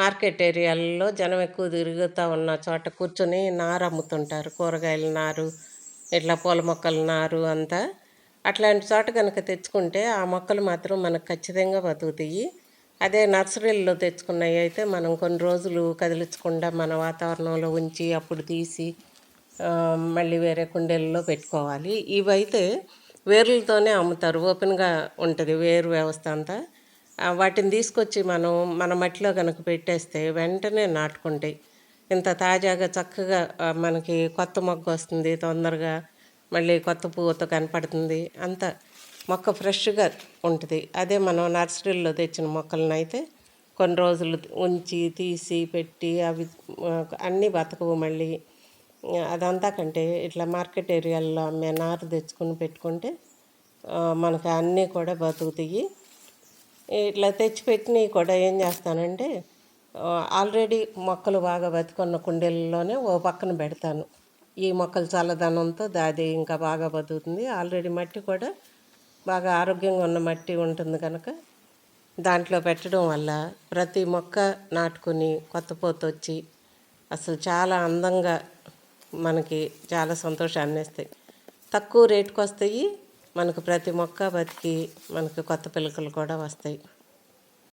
Market ఏరియాలలో జనం ఎక్కువ తిరుగుతూ ఉన్న చోట కూర్చొని నారు అమ్ముతుంటారు. కూరగాయల నారు ఇట్లా పూల మొక్కల నారు అంతా. అట్లాంటి చోట కనుక తెచ్చుకుంటే ఆ మొక్కలు మాత్రం మనకు ఖచ్చితంగా బతుకుతాయి. అదే నర్సరీల్లో తెచ్చుకున్నవి అయితే మనం కొన్ని రోజులు కదిలించకుండా మన వాతావరణంలో ఉంచి అప్పుడు తీసి మళ్ళీ వేరే కుండీలలో పెట్టుకోవాలి. ఇవైతే వేర్లతోనే అమ్ముతారు. ఓపెన్గా ఉంటుంది వేరు వ్యవస్థ అంతా. వాటిని తీసుకొచ్చి మనం మన మట్టిలో కనుక పెట్టేస్తే వెంటనే నాటుకుంటాయి. ఇంత తాజాగా చక్కగా మనకి కొత్త మొగ్గ వస్తుంది తొందరగా మళ్ళీ కొత్త పువ్వుతో కనపడుతుంది. అంత మొక్క ఫ్రెష్గా ఉంటుంది. అదే మనం నర్సరీలో తెచ్చిన మొక్కలను అయితే కొన్ని రోజులు ఉంచి తీసి పెట్టి అవి అన్నీ బతకవు మళ్ళీ. అదంతా కంటే ఇట్లా మార్కెట్ ఏరియాల్లో అమ్మే నారు తెచ్చుకుని పెట్టుకుంటే మనకు అన్నీ కూడా బతుకుతాయి. ఇట్లా తెచ్చిపెట్టినవి కూడా ఏం చేస్తానంటే ఆల్రెడీ మొక్కలు బాగా బతుకున్న కుండీలలోనే ఓ పక్కన పెడతాను. ఈ మొక్కలు చల్లదనంతో దాది ఇంకా బాగా బతుకుతుంది. ఆల్రెడీ మట్టి కూడా బాగా ఆరోగ్యంగా ఉన్న మట్టి ఉంటుంది కనుక దాంట్లో పెట్టడం వల్ల ప్రతి మొక్క నాటుకుని కొత్త పోత వచ్చి అసలు చాలా అందంగా మనకి చాలా సంతోషాన్ని ఇస్తాయి. తక్కువ రేటుకు వస్తాయి మనకు ప్రతి మొక్క బతికి మనకు కొత్త పిలకలు కూడా వస్తాయి.